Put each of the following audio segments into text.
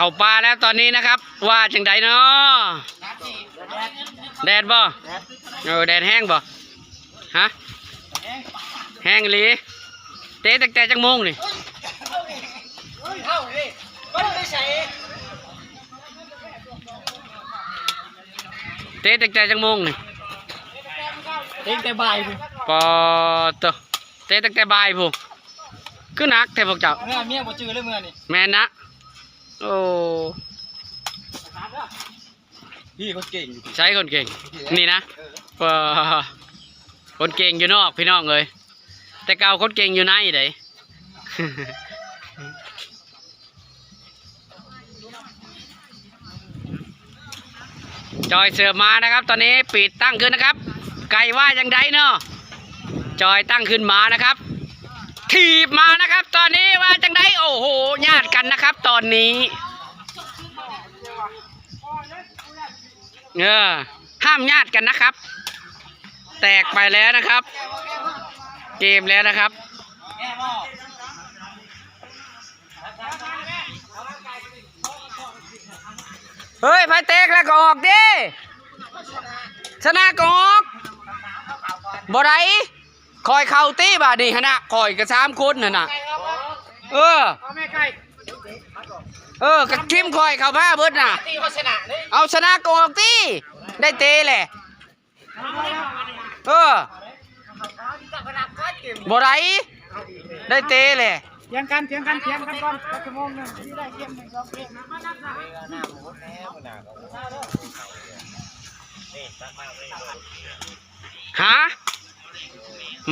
เข้าป่าแล้วตอนนี้นะครับ ว่าจังไดเนาะแดดบ่เออแดดแห้งบ่ฮะแห้งอีหลีเตะตั้งแต่จังโมงนี่เท่านี่มันไม่ใช่เตะตั้งแต่จังโมงนี่เต็งแต่บ่ายพุ่นปอตวเตะตั้งแต่บ่ายพูคือหนักแท้พวกเจ้าเมื่อเมียบ่จื้อเลยเมื่อนี่แม่นนะ โอ้พี่คนเก่งอยู่ใช้คนเก่ง นี่นะปอคนเก่งอยู่นอกพี่น้องเลยแต่เก่าคนเก่งอยู่ในเด้จอยเสือมานะครับ ตอนนี้ปิดตั้งขึ้นนะครับ ไก่ว่ายังไดเนาะจอยตั้งขึ้นมานะครับถีบมานะครับ นะครับ ตอนนี้เออห้ามญาติกันนะครับ แตกไปแล้วนะครับ เกมแล้วนะครับเฮ้ยไฟเตกแล้วก็ออกดิชนะก็ออกบ่ได้คอยเข่าตีบาดนี่ฮะนะคอยกับสามคนน่ะนะเออ เอาแม่ไก่เออกับทีมคอยเข้ามาเบิดน่ะ ตีเขาชนะเลยเอาชนะก็ออกตีได้เตะแหละ เออบ่ได้ได้เตะแหละเถียงกันเถียงกันเถียงกันก่อนสักชั่วโมงหนึงที่ได้เกมหนึ่งสองเกมฮะ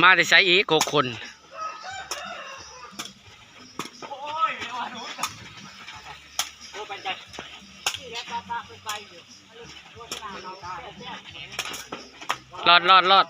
มาแต่ใช้อีกหกคน รอดรอดรอด